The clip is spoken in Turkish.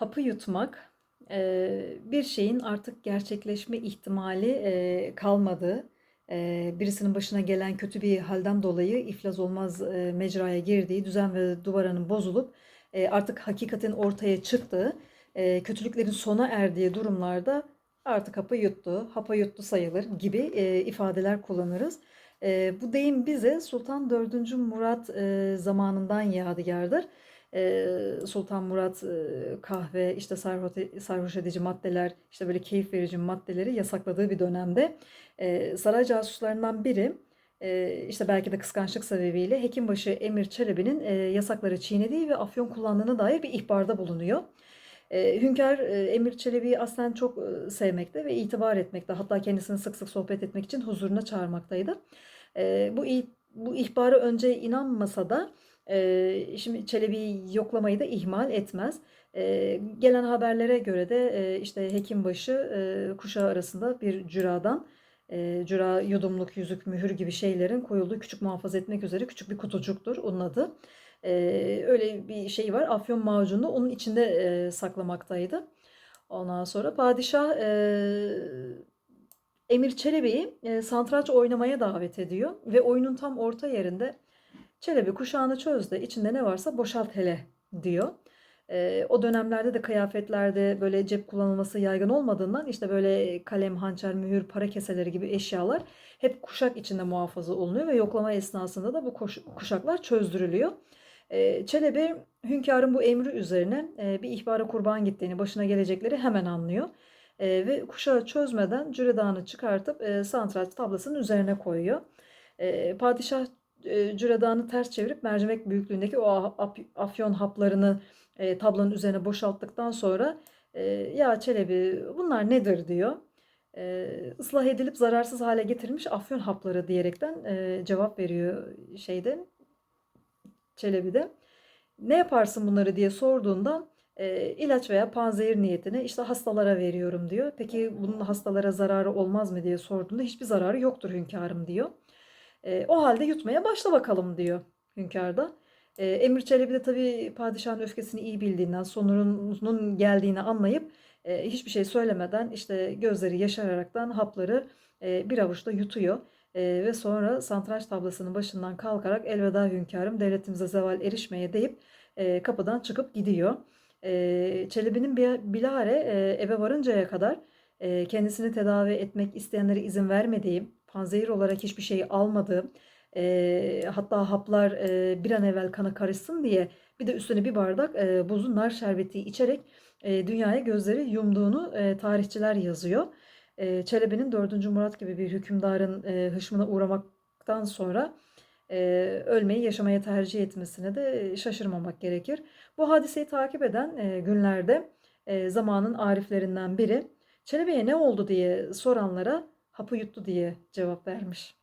Hapı yutmak, bir şeyin artık gerçekleşme ihtimali kalmadığı, birisinin başına gelen kötü bir halden dolayı iflas olmaz mecraya girdiği, düzen ve duvaranın bozulup artık hakikatin ortaya çıktığı, kötülüklerin sona erdiği durumlarda artık hapı yuttu, hapa yuttu sayılır gibi ifadeler kullanırız. Bu deyim bize Sultan 4. Murat zamanından yadigardır. Sultan Murat kahve, işte sarhoş, sarhoş edici maddeler, işte böyle keyif verici maddeleri yasakladığı bir dönemde saray casuslarından biri işte belki de kıskançlık sebebiyle Hekimbaşı Emir Çelebi'nin yasakları çiğnediği ve afyon kullandığına dair bir ihbarda bulunuyor. Eee, Emir Çelebi'yi aslen çok sevmekte ve itibar etmekte. Hatta kendisini sık sık sohbet etmek için huzuruna çağırmaktaydı. Bu bu ihbara önce inanmasa da eee, şimdi Çelebi'yi yoklamayı da ihmal etmez. Eee, gelen haberlere göre de eee, işte Hekimbaşı eee, kuşağı arasında bir cüradan eee cüra yudumluk, yüzük, mühür gibi şeylerin koyulduğu küçük muhafaza etmek üzere küçük bir kutucuktur onun adı. Eee, öyle bir şey var. Afyon macunu onun içinde eee, saklamaktaydı. Ondan sonra padişah eee, Emir Çelebi'yi eee, satranç oynamaya davet ediyor ve oyunun tam orta yerinde Çelebi kuşağını çöz de içinde ne varsa boşalt hele diyor. Eee, o dönemlerde de kıyafetlerde böyle cep kullanılması yaygın olmadığından işte böyle kalem, hançer, mühür, para keseleri gibi eşyalar hep kuşak içinde muhafaza olunuyor ve yoklama esnasında da bu kuşaklar çözdürülüyor. Eee, Çelebi hünkârın bu emri üzerine eee, bir ihbara kurban gittiğini, başına gelecekleri hemen anlıyor. Eee, ve kuşağı çözmeden cüredanı çıkartıp eee satranç tablasının üzerine koyuyor. Eee, padişah eee, cüredanı ters çevirip mercimek büyüklüğündeki o afyon haplarını eee, tablanın üzerine boşalttıktan sonra eee, ya Çelebi bunlar nedir diyor. Eee ıslah edilip zararsız hale getirilmiş afyon hapları diyerekten eee, cevap veriyor şeyde Çelebi de. Ne yaparsın bunları diye sorduğunda e, ilaç veya panzehir niyetine işte hastalara veriyorum diyor. Peki bunun hastalara zararı olmaz mı diye sorduğunda hiçbir zararı yoktur hünkârım diyor. E, o halde yutmaya başla bakalım diyor hünkâr da. E, Emir Çelebi de tabii padişahın öfkesini iyi bildiğinden sonunun geldiğini anlayıp e, hiçbir şey söylemeden işte gözleri yaşararaktan hapları e, bir avuçta yutuyor. E, ve sonra satranç tablasının başından kalkarak elveda hünkârım devletimize zeval erişmeye deyip e, kapıdan çıkıp gidiyor. E, Çelebi'nin bi- bilahare e, eve varıncaya kadar e, kendisini tedavi etmek isteyenlere izin vermediği, panzehir olarak hiçbir şey almadığı, e, hatta haplar e, bir an evvel kana karışsın diye bir de üstüne bir bardak e, buzlu nar şerbeti içerek e, dünyaya gözleri yumduğunu e, tarihçiler yazıyor. E, Çelebi'nin 4. Murat gibi bir hükümdarın e, hışmına uğramaktan sonra e, ölmeyi yaşamaya tercih etmesine de şaşırmamak gerekir. Bu hadiseyi takip eden e, günlerde e, zamanın ariflerinden biri Çelebi'ye ne oldu diye soranlara hapı yuttu diye cevap vermiş.